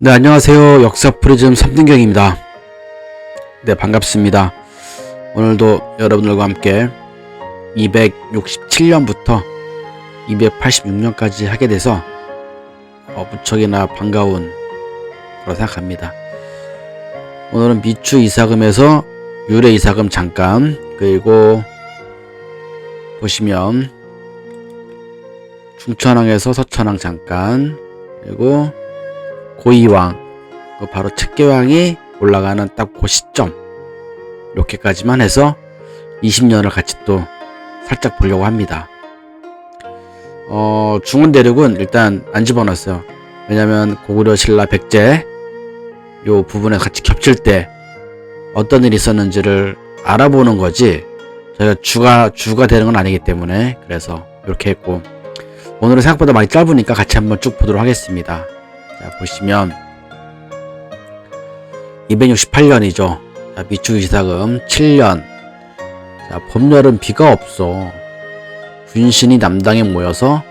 네, 안녕하세요. 역사 프리즘 삼등경입니다. 네, 반갑습니다. 오늘도 여러분들과 함께 267년부터 286년까지 하게 돼서 어, 무척이나 반가운 거라 생각합니다. 오늘은 미추 이사금에서 유래 이사금 잠깐 그리고 보시면 중천왕에서 서천왕 잠깐 그리고 고이왕 그 바로 책계왕이 올라가는 딱 그 시점 이렇게까지만 해서 20년을 같이 또 살짝 보려고 합니다. 어, 중원 대륙은 일단 안 집어넣었어요. 왜냐면 고구려 신라 백제 요 부분에 같이 겹칠 때 어떤 일이 있었는지를 알아보는 거지 저희가 주가 주가 되는 건 아니기 때문에 그래서 이렇게 했고 오늘은 생각보다 많이 짧으니까 같이 한번 쭉 보도록 하겠습니다. 자, 보시면 268년이죠. 자, 미추기사금 7년. 자, 봄, 여름 비가 없어. 군신이 남당에 모여서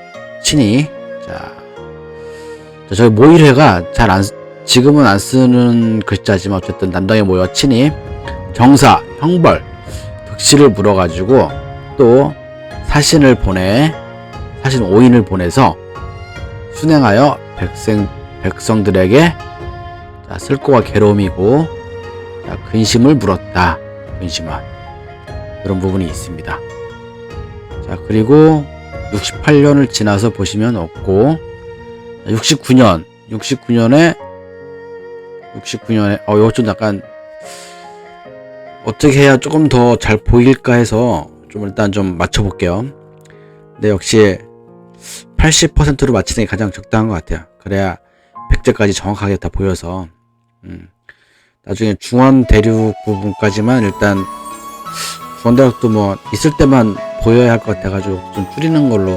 친히 자, 자 저희 모일회가 잘 안 지금은 안 쓰는 글자지만 어쨌든 남당에 모여 친히 정사, 형벌, 득실을 물어가지고 또 사신을 보내 사신 오인을 보내서 순행하여 백성 백성들에게 자, 슬고와 괴로움이고 자, 근심을 물었다. 근심한 그런 부분이 있습니다. 자 그리고 68년을 지나서 보시면 없고 69년 69년에 69년에 어 이거 좀 약간 어떻게 해야 조금 더 잘 보일까 해서 좀 일단 좀 맞춰볼게요. 근데 역시 80%로 맞히는 게 가장 적당한 것 같아요. 그래야 백제까지 정확하게 다 보여서 음. 나중에 중원 대륙 부분까지만 일단 중원 대륙도 뭐 있을 때만 보여야 할 것 같아가지고 좀 줄이는 걸로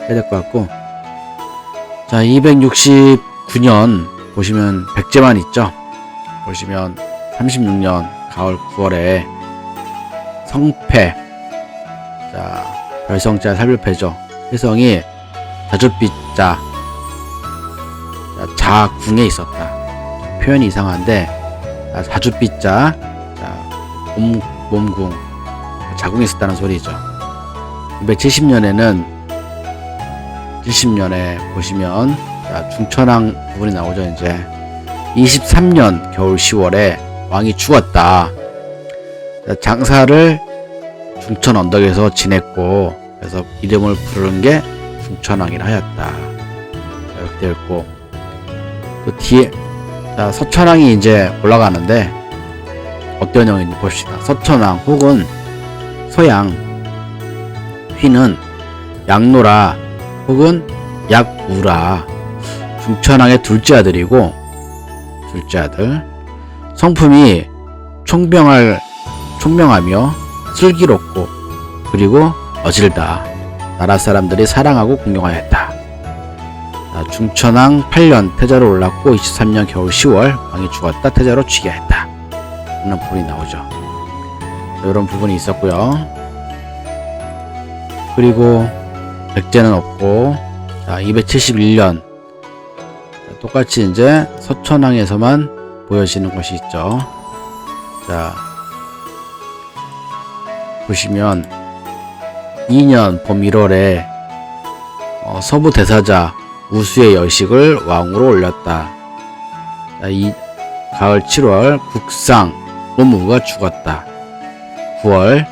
해야 될 것 같고. 자 269년 보시면 백제만 있죠? 보시면 36년 가을 9월에 성패. 자 별성자 살별패죠. 혜성이 자주빛자 자, 자궁에 있었다. 표현이 이상한데 자, 자주빛자 몸궁 자궁에 있었다는 소리죠. 270년에는 70년에 보시면 자, 중천왕 부분이 나오죠 이제 23년 겨울 10월에 왕이 죽었다. 자, 장사를 중천 언덕에서 지냈고 그래서 이름을 부르는 게 중천왕이라 하였다. 자, 이렇게 되어 있고 또 뒤에 자, 서천왕이 이제 올라가는데 어떤 형인지 봅시다. 서천왕 혹은 서양 휘는 양노라 혹은 약우라 중천왕의 둘째 아들이고 둘째 아들 성품이 총병할 총명하며 슬기롭고 그리고 어질다 나라 사람들이 사랑하고 공경하였다. 자, 중천왕 8년 태자로 올랐고 23년 겨울 10월 왕이 죽었다 태자로 취계했다. 이런 부분이 나오죠. 이런 부분이 있었고요. 그리고 백제는 없고 자 271년 똑같이 이제 서천왕에서만 보여지는 것이 있죠. 자 보시면 2년 봄 1월에 어, 서부 대사자 우수의 여식을 왕으로 올렸다. 자, 이 가을 7월 국상 노무가 죽었다. 9월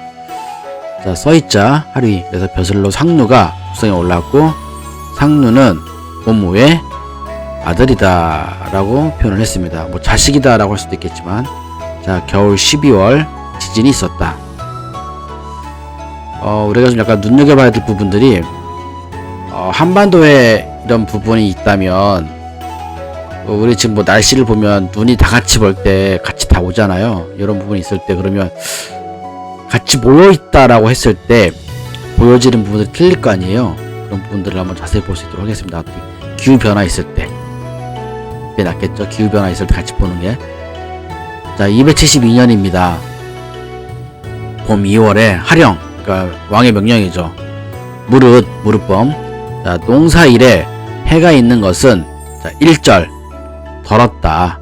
자 써있자 하리 그래서 벼슬로 상누가 국상에 올랐고 상누는 노무의 아들이다 라고 표현을 했습니다. 뭐 자식이다 라고 할 수도 있겠지만 자 겨울 12월 지진이 있었다. 어, 우리가 좀 약간 눈여겨봐야 될 부분들이 어, 한반도에 이런 부분이 있다면 어, 우리 지금 뭐 날씨를 보면 눈이 다 같이 볼때 같이 다 오잖아요. 이런 부분이 있을 때 그러면 같이 모여 있다라고 했을 때 보여지는 부분들이 틀릴 거 아니에요. 그런 부분들을 한번 자세히 볼 수 있도록 하겠습니다. 기후 변화 있을 때 그게 낫겠죠. 기후 변화 있을 때 같이 보는 게. 자, 272년입니다. 봄 2월에 하령, 그러니까 왕의 명령이죠. 무릇, 무릇범. 자, 농사일에 해가 있는 것은 자, 1절. 덜었다.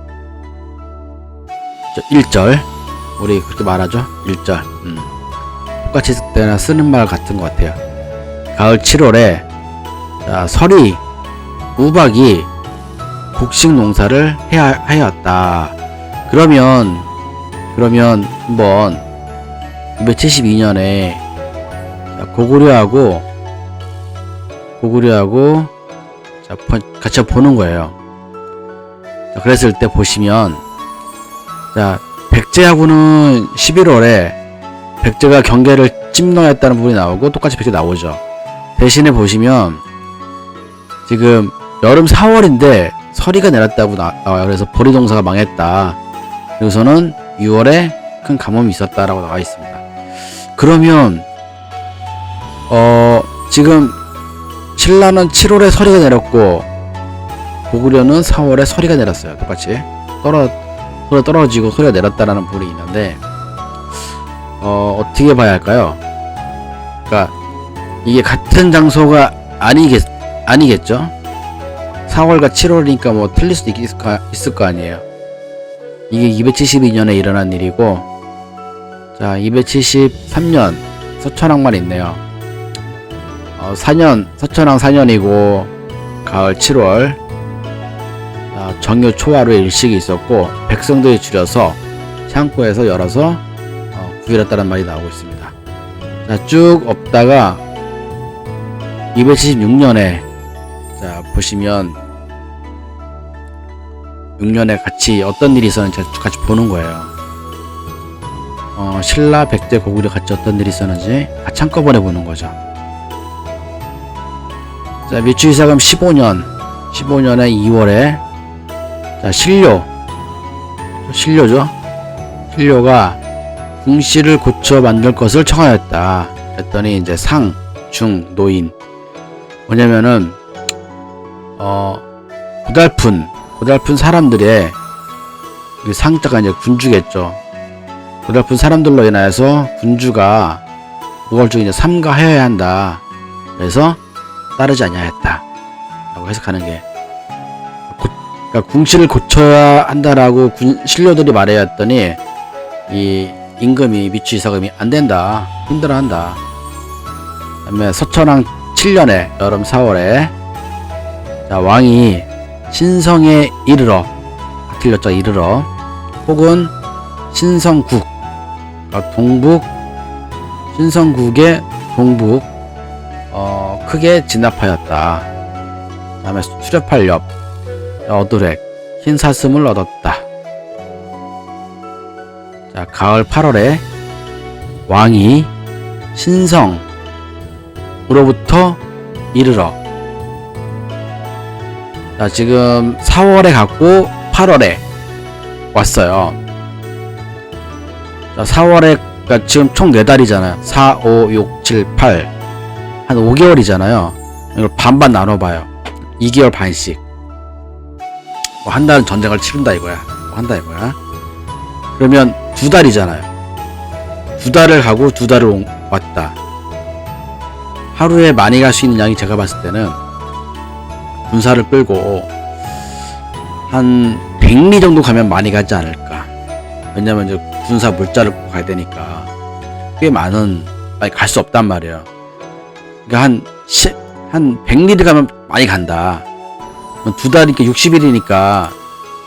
1절. 우리 그렇게 말하죠? 1절. 음. 똑같이 쓸 때나 쓰는 말 같은 것 같아요. 가을 7월에 자, 설이 우박이 곡식 농사를 해야, 하였다. 그러면 그러면 한번 272년에 고구려하고 고구려하고 자, 보- 같이 보는 거예요 자, 그랬을 때 보시면 자, 백제하고는 11월에 백제가 경계를 찜넣었다는 부분이 나오고 똑같이 백제 나오죠. 대신에 보시면 지금 여름 4월인데 서리가 내렸다고 나, 와요 그래서 보리동사가 망했다. 그래서는 6월에 큰 가뭄이 있었다라고 나와 있습니다. 그러면 어 지금 신라는 7월에 서리가 내렸고 고구려는 4월에 서리가 내렸어요. 똑같이 떨어 소리가 떨어지고 소리가 내렸다라는 부분이 있는데 어, 어떻게 봐야 할까요? 그러니까 이게 같은 장소가 아니겠 아니겠죠? 4월과 7월이니까 뭐 틀릴 수도 있, 거, 있을 거 아니에요. 이게 272년에 일어난 일이고 자 273년 서천왕만 있네요. 어, 4년 서천왕 4년이고 가을 7월 아, 정유 초하루 일식이 있었고 백성들이 줄여서 창고에서 열어서 어, 구일했다는 말이 나오고 있습니다. 자, 쭉 없다가 276년에 자 보시면 6년에 같이 어떤 일이 있었는지 같이 보는 거예요. 어, 신라, 백제, 고구려 같이 어떤 일이 있었는지 같이 한꺼번에 보는 거죠. 자, 미추이사금 15년, 15년에 2월에 자, 신료. 신료죠? 신료가 궁씨를 고쳐 만들 것을 청하였다. 그랬더니 이제 상, 중, 노인. 뭐냐면은, 어, 고달픈, 고달픈 사람들의 그 상자가 이제 군주겠죠. 고달픈 사람들로 인하여서 군주가 우월적 이제 삼가해야 한다. 그래서 따르지 아니하였다. 라고 해석하는 게 그러니까 궁씨를 고쳐야 한다라고 군, 신료들이 말해야 했더니 이 임금이 미추이사금이 안 된다 힘들어한다. 그다음에 서천왕 7년에 여름 4월에 자, 왕이 신성에 이르러 아, 틀렸죠 이르러 혹은 신성국 그러니까 동북 신성국의 동북 어, 크게 진압하였다. 다음에 수렵할 옆 어두렉 흰 사슴을 얻었다. 자, 가을 8월에 왕이 신성으로부터 이르러 자, 지금 4월에 갔고 8월에 왔어요. 자, 4월에 그러니까 지금 총 4달이잖아요. 4, 5, 6, 7, 8. 한 5개월이잖아요. 이걸 반반 나눠봐요. 2개월 반씩. 뭐 한 달은 전쟁을 치른다 이거야. 뭐 한다 이거야. 그러면 두 달이잖아요. 두 달을 가고 두 달을 온- 왔다. 하루에 많이 갈 수 있는 양이 제가 봤을 때는 군사를 끌고 한 100리 정도 가면 많이 가지 않을까. 왜냐면 이제 군사 물자를 가야 되니까 꽤 많은 아니 갈 수 없단 말이에요. 그러니까 한, 시, 한 100리를 가면 많이 간다. 두 달이니까 60일이니까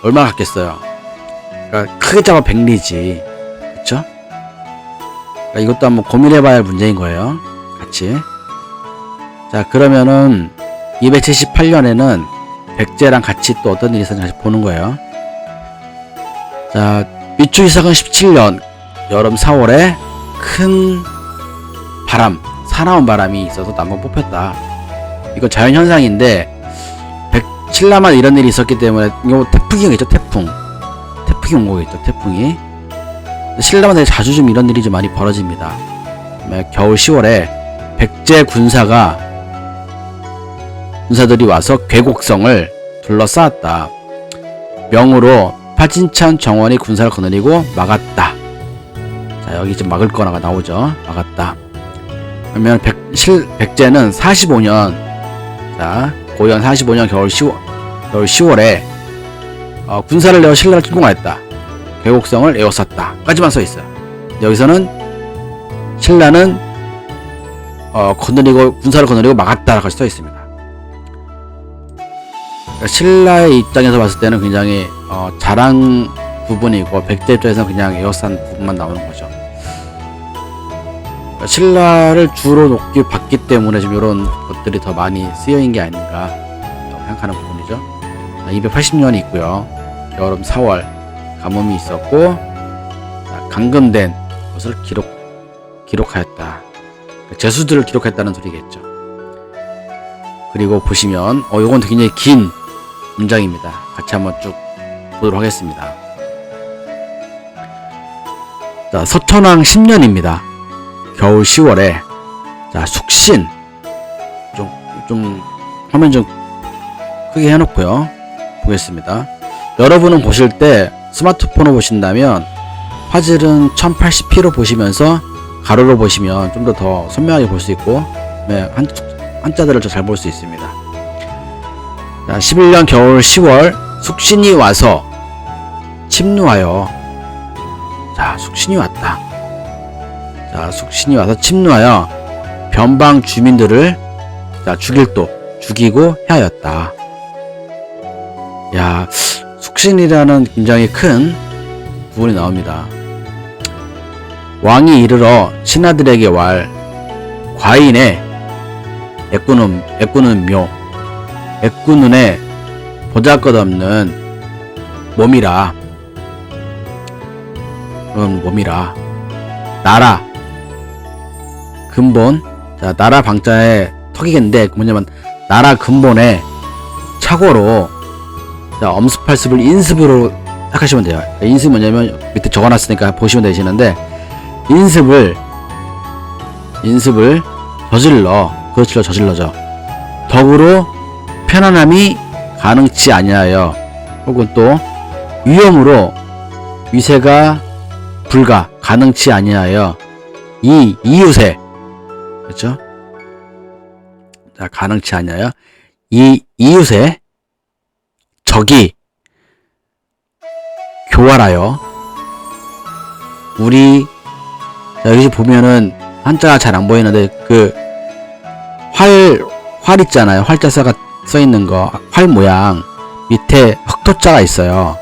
얼마 갔겠어요. 그러니까 크게 잡아 100리지. 그쵸? 그러니까 이것도 한번 고민해 봐야 할 문제인 거예요. 같이. 자, 그러면은 278년에는 백제랑 같이 또 어떤 일이 있었는지 같이 보는 거예요. 자, 미추이사건 17년 여름 4월에 큰 바람, 사나운 바람이 있어서 난방 뽑혔다. 이거 자연 현상인데 백 신라만 이런 일이 있었기 때문에 이거 태풍이 있죠 태풍. 태풍이 온 거겠죠 태풍이. 신라만 되게 자주 좀 이런 일이 좀 많이 벌어집니다. 그다음에 겨울 10월에 백제 군사가 군사들이 와서 괴곡성을 둘러싸았다. 명으로 파진찬 정원이 군사를 거느리고 막았다. 자 여기 좀 막을 거나가 나오죠. 막았다. 그러면 백, 실, 백제는 45년 자 고연 45년 겨울 10월 겨울 10월에 어, 군사를 내어 신라를 침공하였다. 개곡성을 에워쌌다. 까지만 써 있어요. 여기서는 신라는 어, 거느리고 군사를 거느리고 막았다라고 써 있습니다. 그러니까 신라의 입장에서 봤을 때는 굉장히 어, 자랑 부분이고 백제 입장에서는 그냥 에워싼 부분만 나오는 거죠. 그러니까 신라를 주로 높게 봤기 때문에 지금 이런 것들이 더 많이 쓰여인 게 아닌가 생각하는 부분이죠. 280년이 있고요. 여름 4월 가뭄이 있었고 자, 감금된 것을 기록 기록하였다. 제수들을 기록했다는 소리겠죠. 그리고 보시면 어 이건 굉장히 긴 문장입니다. 같이 한번 쭉 보도록 하겠습니다. 자, 서천왕 10년입니다. 겨울 10월에 자, 숙신 좀, 좀 화면 좀 크게 해놓고요. 보겠습니다. 여러분은 보실 때 스마트폰으로 보신다면 화질은 1080p로 보시면서 가로로 보시면 좀 더 더 선명하게 볼 수 있고 네, 한, 한자들을 잘볼 수 있습니다. 자, 11년 겨울 10월 숙신이 와서 침누하여 자 숙신이 왔다. 자 숙신이 와서 침누하여 변방 주민들을 자 죽일도 죽이고 해하였다. 야 숙신이라는 굉장히 큰 부분이 나옵니다. 왕이 이르러 신하들에게 왈 과인의 애꾸는 애꾸는 묘 애꾸눈에 보잘것없는 몸이라 그런 몸이라 나라 근본. 자 나라 방자에 턱이겠는데 그 뭐냐면 나라 근본에 착오로 자 엄습할습을 인습으로 생각하시면 돼요. 인습 뭐냐면 밑에 적어놨으니까 보시면 되시는데 인습을 인습을 저질러 그렇죠 저질러죠 덕으로 편안함이 가능치 아니하여 혹은 또 위험으로 위세가 불가 가능치 아니하여 이 이웃에 그렇죠? 자 가능치 아니하여 이 이웃에 적이 교활하여 우리 자, 여기 보면은 한자가 잘 안 보이는데 그활활 있잖아요. 활자사가 써 있는 거 활 모양 밑에 흑토자가 있어요.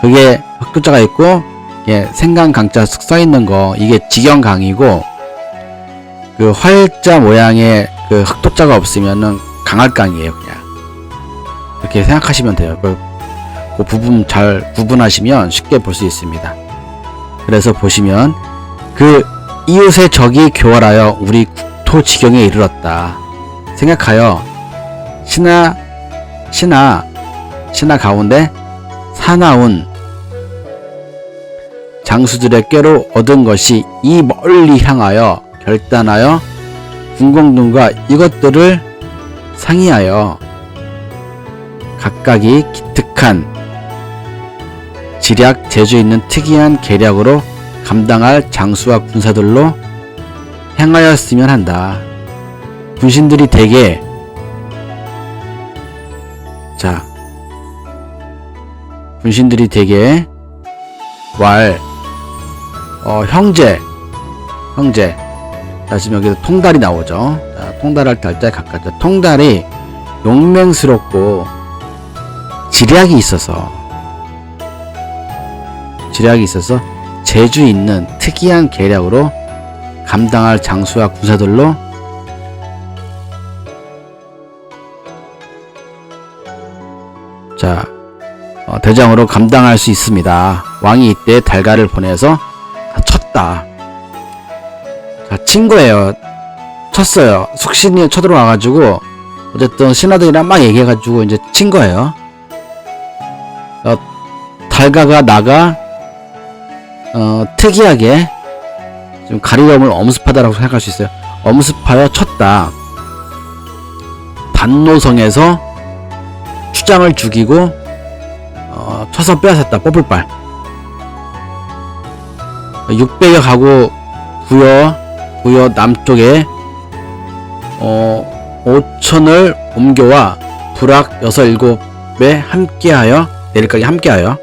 그게 흑토자가 있고 예, 생강 강자 써 있는 거 이게 직영강이고 그 활자 모양의 그 흑토자가 없으면은 강할강이에요 그냥. 이렇게 생각하시면 돼요. 그, 그 부분 잘 구분하시면 쉽게 볼 수 있습니다. 그래서 보시면 그 이웃의 적이 교활하여 우리 국토 지경에 이르렀다 생각하여 신하 신하 신하 가운데 사나운 장수들의 꾀로 얻은 것이 이 멀리 향하여 결단하여 궁공등과 이것들을 상의하여 각각이 기특한 지략 재주 있는 특이한 계략으로 감당할 장수와 군사들로 행하였으면 한다. 군신들이 대개 자 군신들이 대개 왈 어, 형제 형제 자 지금 여기서 통달이 나오죠 자, 통달할 달자에 가깝죠 통달이 용맹스럽고 지략이 있어서 지략이 있어서 재주 있는 특이한 계략으로 감당할 장수와 군사들로 자 어, 대장으로 감당할 수 있습니다. 왕이 이때 달가를 보내서 쳤다. 자, 친 거예요. 쳤어요. 숙신이 쳐들어와가지고 어쨌든 신하들이랑 막 얘기해가지고 이제 친 거예요. 어, 달가가 나가 어, 특이하게 좀 가리움을 엄습하다라고 생각할 수 있어요. 엄습하여 쳤다. 단노성에서 추장을 죽이고 어, 쳐서 빼앗았다. 뽀불빨. 600여 가구 부여 부여 남쪽에 어 5천을 옮겨와 불악 6, 7에 함께하여 내릴까지 함께하여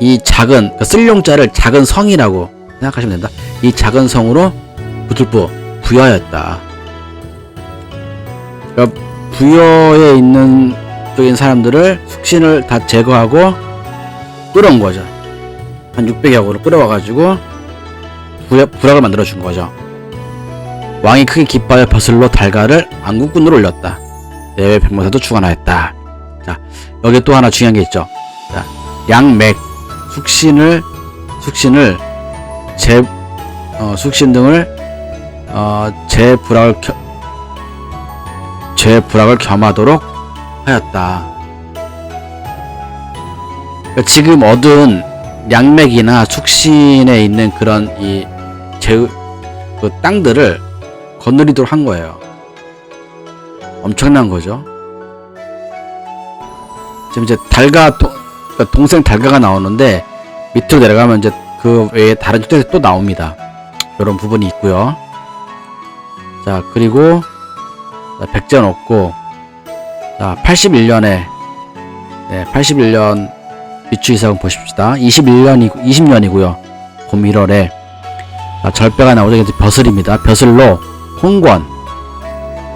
이 작은 그 쓸룡자를 작은 성이라고 생각하시면 된다. 이 작은 성으로 부들부 부여하였다. 그러니까 부여에 있는 쪽인 사람들을 숙신을 다 제거하고 끌어온 거죠. 한 600여 호를 끌어와가지고 부락을 만들어 준 거죠. 왕이 크게 기뻐하여 벼슬로 달가를 안국군으로 올렸다. 내외 백모사도 주관하였다. 자, 여기 또 하나 중요한 게 있죠. 자, 양맥, 숙신을, 숙신을, 제, 어, 숙신 등을, 어, 제 불악을 겨, 제 불악을 겸하도록 하였다. 그러니까 지금 얻은 양맥이나 숙신에 있는 그런 이, 제, 그 땅들을 거느리도록 한 거예요. 엄청난 거죠. 지금 이제 달가 동, 그러니까 동생 달가가 나오는데 밑으로 내려가면 이제 그 외에 다른 주택이 또 나옵니다. 이런 부분이 있고요. 자 그리고 자, 백전 없고 자 81년에 네 81년 미추 이삭은 보십시다. 21년이 20년이고요. 봄 1월에 자, 절배가 나오죠. 이제 벼슬입니다. 벼슬로 홍권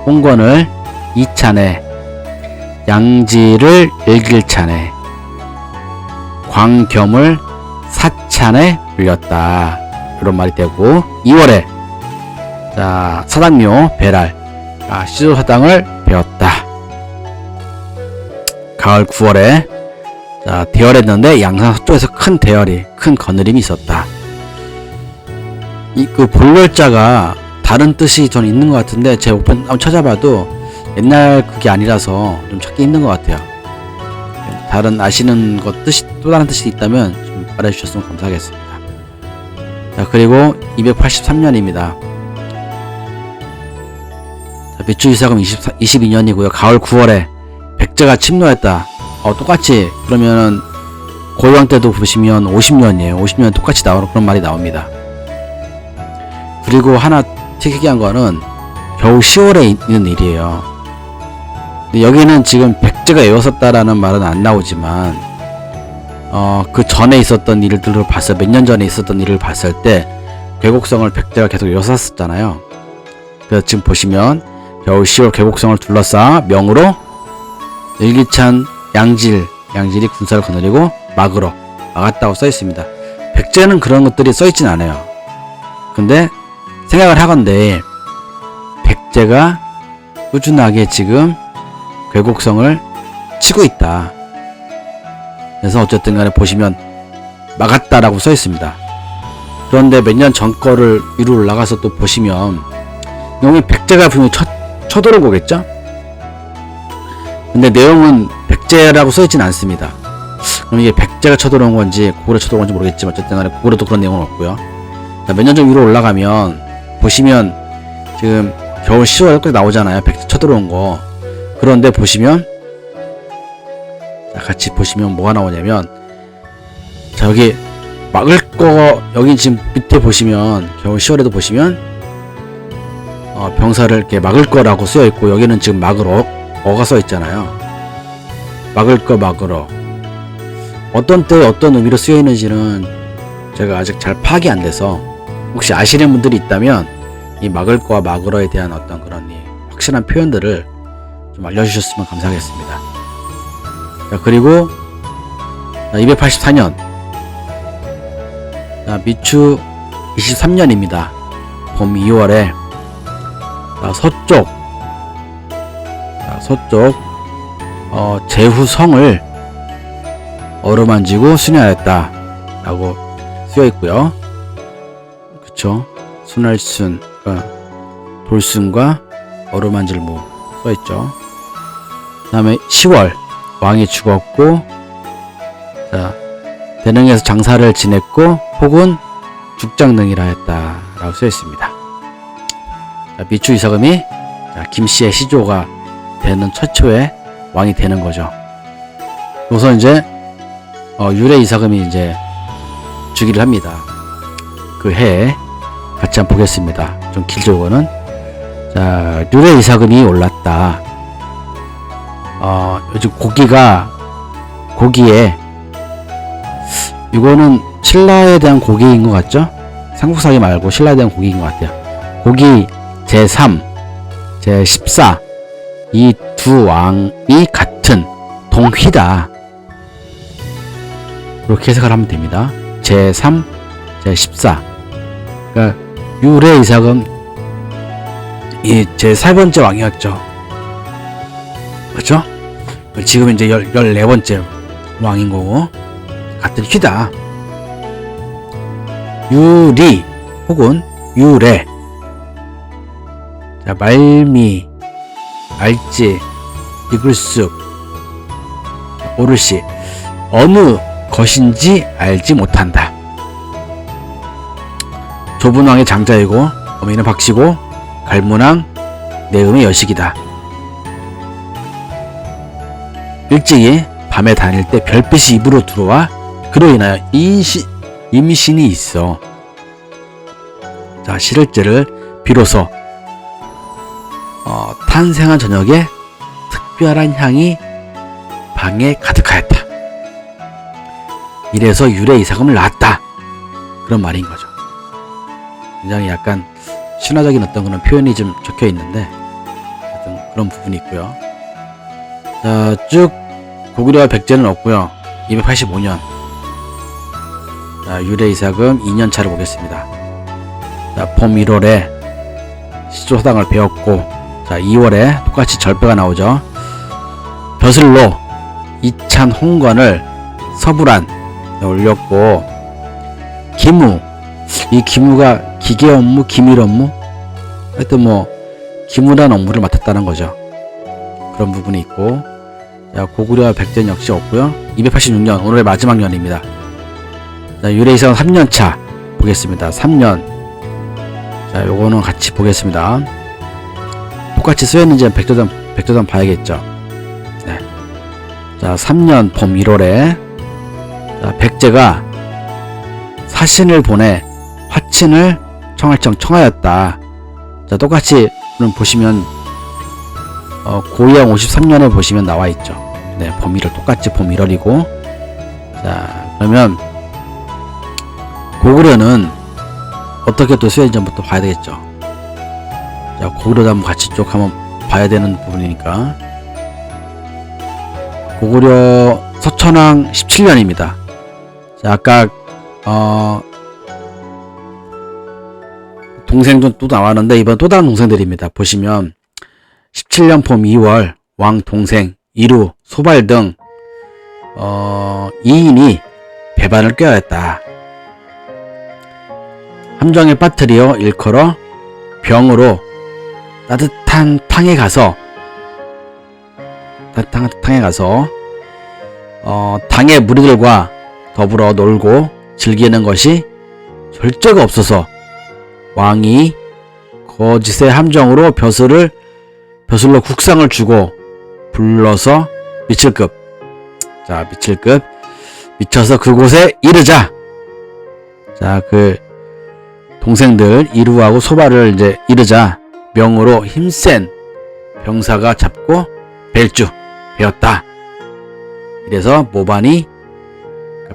홍권을 이찬에 양지를 일길찬에 광겸을 사찬에 올렸다 이런 말이 되고 2월에 자 사당묘 배랄 아, 시조 사당을 배웠다 가을 9월에 자 대열했는데 양산 서쪽에서 큰 대열이 큰 거느림이 있었다 이 그 볼열자가 다른 뜻이 전 있는 것 같은데 제 오픈 한번 찾아봐도 옛날 그게 아니라서 좀 찾기 힘든 것 같아요. 다른 아시는 것 뜻이 또 다른 뜻이 있다면 좀 말해주셨으면 감사하겠습니다. 자 그리고 283년입니다. 자, 미추 이삭은 24, 22년이고요. 가을 9월에 백제가 침노했다. 어 똑같이 그러면은 고유왕 때도 보시면 50년이에요. 50년 똑같이 나오는 그런 말이 나옵니다. 그리고 하나 특이한 거는 겨우 10월에 있는 일이에요. 여기는 지금 백제가 에워섰다라는 말은 안 나오지만 어, 그 전에 있었던 일들을 봤을 몇 년 전에 있었던 일을 봤을 때 괴곡성을 백제가 계속 에워쌌었잖아요. 그래서 지금 보시면 겨우 10월 괴곡성을 둘러싸 명으로 일기찬 양질 양질이 군사를 거느리고 막으로 막았다고 써 있습니다. 백제는 그런 것들이 써 있진 않아요. 근데 생각을 하건대 백제가 꾸준하게 지금 괴곡성을 치고 있다. 그래서 어쨌든 간에 보시면 막았다라고 써 있습니다. 그런데 몇 년 전 거를 위로 올라가서 또 보시면 여기 백제가 분명히 쳐, 쳐들어온 거겠죠? 근데 내용은 백제라고 써 있진 않습니다. 그럼 이게 백제가 쳐들어온 건지 고구려 쳐들어온 건지 모르겠지만 어쨌든 간에 고구려도 그런 내용은 없고요. 몇 년 전 위로 올라가면 보시면 지금 겨울 10월까지 나오잖아요. 백제 쳐들어온 거. 그런데 보시면 자, 같이 보시면 뭐가 나오냐면 자 여기 막을 거 여기 지금 밑에 보시면 겨울 10월에도 보시면 어, 병사를 이렇게 막을 거라고 쓰여 있고 여기는 지금 막으러 어가 써 있잖아요. 막을 거 막으러 어떤 때 어떤 의미로 쓰여 있는지는 제가 아직 잘 파악이 안 돼서 혹시 아시는 분들이 있다면 이 막을 거와 막으러에 대한 어떤 그런 이 확실한 표현들을 좀 알려주셨으면 감사하겠습니다. 자, 그리고 284년 자, 미추 23년입니다. 봄 2월에 자, 서쪽 자, 서쪽 어, 제후성을 어루만지고 순회하였다 라고 쓰여 있고요. 그쵸? 순할순, 그러니까 돌순과 어루만질모 써 있죠. 그 다음에 10월 왕이 죽었고, 자 대능에서 장사를 지냈고 혹은 죽장능이라 했다 라고 써 있습니다. 자, 미추 이서금이 자, 김씨의 시조가 되는 최초의 왕이 되는 거죠. 우선 이제 어, 유래 이사금이 이제 주기를 합니다. 그 해에 같이 한번 보겠습니다. 좀 길죠, 이거는. 자, 유래 이사금이 올랐다. 어, 요즘 고기가 고기에 이거는 신라에 대한 고기인 것 같죠? 삼국사기 말고 신라에 대한 고기인 것 같아요. 고기 제3, 제14 이 두 왕이 같은 동휘다. 이렇게 해석을 하면 됩니다. 제3, 제14 그러니까 유래 이삭은 이 제4 번째 왕이었죠. 그렇죠? 지금 이제 열, 14번째 왕인 거고 같은 휘다. 유리 혹은 유래 자, 말미 알지 이글쑥 오르시 어느 것인지 알지 못한다. 좁은 왕의 장자이고 어미는 박씨고 갈문왕 내음의 여식이다. 일찍이 밤에 다닐 때 별빛이 입으로 들어와 그로 인하여 인시, 임신이 있어. 자, 실을제를 비로소 어, 탄생한 저녁에 특별한 향이 방에 가득하였다. 이래서 유래 이삭음을 낳았다. 그런 말인 거죠. 굉장히 약간 신화적인 어떤 그런 표현이 좀 적혀 있는데 하여튼 그런 부분이 있고요. 자, 쭉 고구려와 백제는 없고요. 285년. 자, 유래 이삭음 2년 차를 보겠습니다. 자, 봄 1월에 시조사당을 배웠고, 자, 2월에 똑같이 절배가 나오죠. 벼슬로 이찬 홍건을 서부란에 올렸고, 기무, 이 기무가 기계 업무, 기밀 업무, 하여튼 뭐, 기무란 업무를 맡았다는 거죠. 그런 부분이 있고, 자, 고구려와 백제는 역시 없고요. 286년, 오늘의 마지막 년입니다. 자, 유래이상 3년 차 보겠습니다. 3년. 자, 요거는 같이 보겠습니다. 똑같이 쓰였는지 백조단, 백조단 봐야겠죠. 네. 자, 3년 봄 1월에 자, 백제가 사신을 보내 화친을 청할청 청하였다. 자, 똑같이 보시면 어, 고이양 53년에 보시면 나와 있죠. 네, 봄 1월 똑같이 봄 1월이고 자, 그러면 고구려는 어떻게 또또 봐야 되겠죠. 자, 고구려도 한번 같이 쭉 한번 봐야 되는 부분이니까. 고구려 서천왕 17년입니다. 자, 아까, 어, 동생도 또 나왔는데, 이번 또 다른 동생들입니다. 보시면, 17년 봄 2월, 왕 동생, 이루, 소발 등, 어, 2인이 배반을 꾀하였다. 함정에 빠뜨려 일컬어 병으로 따뜻한 탕에 가서 따뜻한 탕에 가서 어, 당의 무리들과 더불어 놀고 즐기는 것이 절제가 없어서 왕이 거짓의 함정으로 벼슬을 벼슬로 국상을 주고 불러서 미칠급 자 미칠급 미쳐서 그곳에 이르자 자 그 동생들 이루하고 소바를 이제 이르자 명으로 힘센 병사가 잡고 벨주 베었다. 이래서 모반이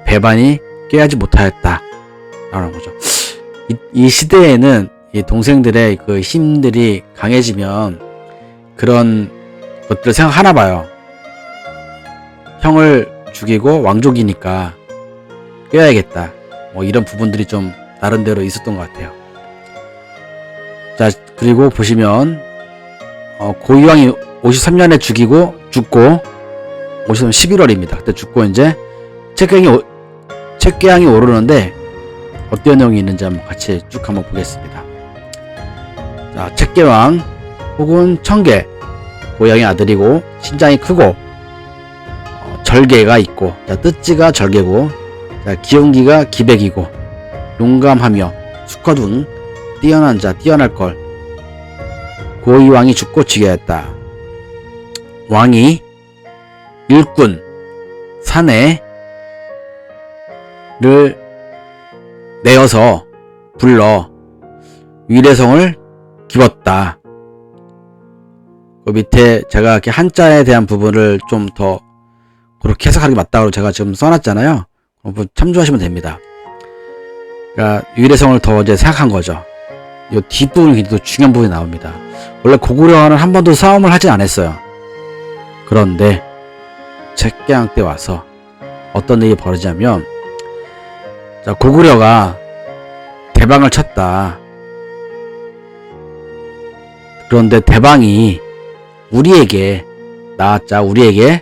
배반이 깨하지 못하였다. 라는 거죠. 이, 이 시대에는 이 동생들의 그 힘들이 강해지면 그런 것들을 생각하나 봐요. 형을 죽이고 왕족이니까 깨야겠다. 뭐 이런 부분들이 좀 나름대로 있었던 것 같아요. 자, 그리고 보시면, 어, 고이왕이 53년에 죽이고, 죽고, 53년 11월입니다. 그때 죽고, 이제, 책계왕이, 오- 책계왕이 오르는데, 어떤 내용이 있는지 한번 같이 쭉 한번 보겠습니다. 자, 책계왕, 혹은 청계, 고양이 아들이고, 신장이 크고, 어, 절개가 있고, 자, 뜻지가 절개고, 자, 기운기가 기백이고, 용감하며 숙화둔 뛰어난 자 뛰어날 걸 고이 왕이 죽고 지게했다. 왕이 일꾼 사내를 내어서 불러 위례성을 기웠다. 그 밑에 제가 이렇게 한자에 대한 부분을 좀 더 그렇게 해석하는 게 맞다고 제가 지금 써놨잖아요. 참조하시면 됩니다. 그러니까 유일해성을 더 이제 생각한 거죠. 이 뒷부분이 또 중요한 부분이 나옵니다. 원래 고구려와는 한 번도 싸움을 하진 않았어요. 그런데 책계왕 때 와서 어떤 일이 벌어지냐면 자, 고구려가 대방을 쳤다. 그런데 대방이 우리에게 나왔자 우리에게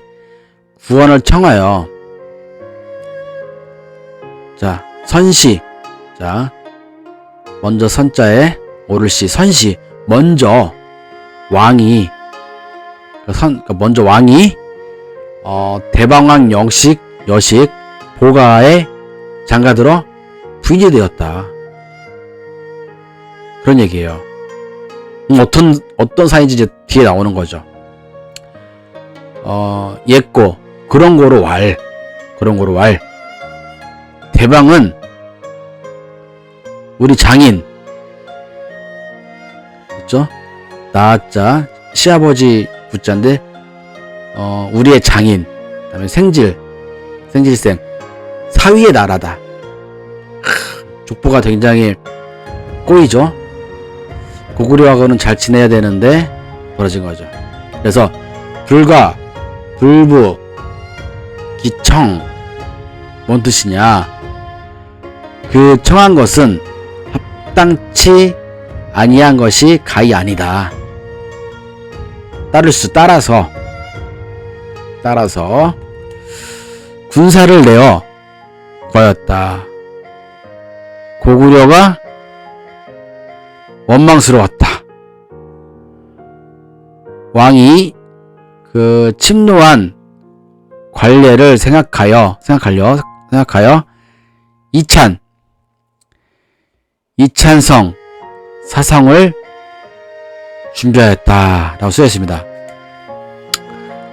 구원을 청하여. 자 선시. 자 먼저 선자에 오를시. 선시 먼저 왕이. 그선 그러니까 먼저 왕이 어 대방왕 영식 여식 보가에 장가들어 부인이 되었다 그런 얘기예요. 음, 어떤 어떤 사이인지 이제 뒤에 나오는 거죠. 어 옛고 그런 거로 왈 그런 거로 왈 대방은 우리 장인 있죠? 나자 시아버지 부자인데 어 우리의 장인 그다음에 생질 생질생 사위의 나라다. 크, 족보가 굉장히 꼬이죠. 고구려하고는 잘 지내야 되는데 벌어진 거죠. 그래서 불가, 불부, 기청 뭔 뜻이냐? 그 청한 것은 합당치 아니한 것이 가히 아니다. 따를 수 따라서 따라서 군사를 내어 거였다. 고구려가 원망스러웠다. 왕이 그 침노한 관례를 생각하여 생각하려 생각하여 이찬 이찬성 사상을 준비하였다라고 쓰여 있습니다.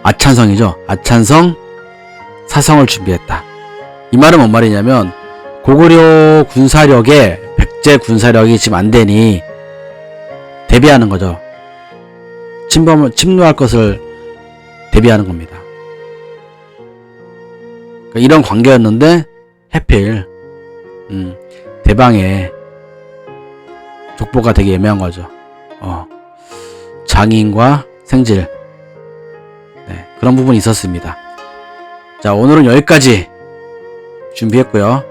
아찬성이죠. 아찬성 사성을 준비했다. 이 말은 뭔 말이냐면 고구려 군사력에 백제 군사력이 지금 안 되니 대비하는 거죠. 침범 침노할 것을 대비하는 겁니다. 그러니까 이런 관계였는데 해필 음, 대방에 족보가 되게 애매한 거죠. 어, 장인과 생질 네, 그런 부분이 있었습니다. 자 오늘은 여기까지 준비했고요.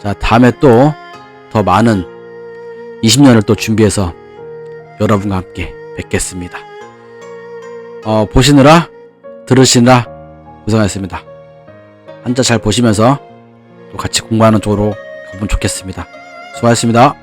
자 다음에 또 더 많은 20년을 또 준비해서 여러분과 함께 뵙겠습니다. 어, 보시느라 들으시느라 고생하셨습니다. 한자 잘 보시면서 또 같이 공부하는 쪽으로 가보면 좋겠습니다. 수고하셨습니다.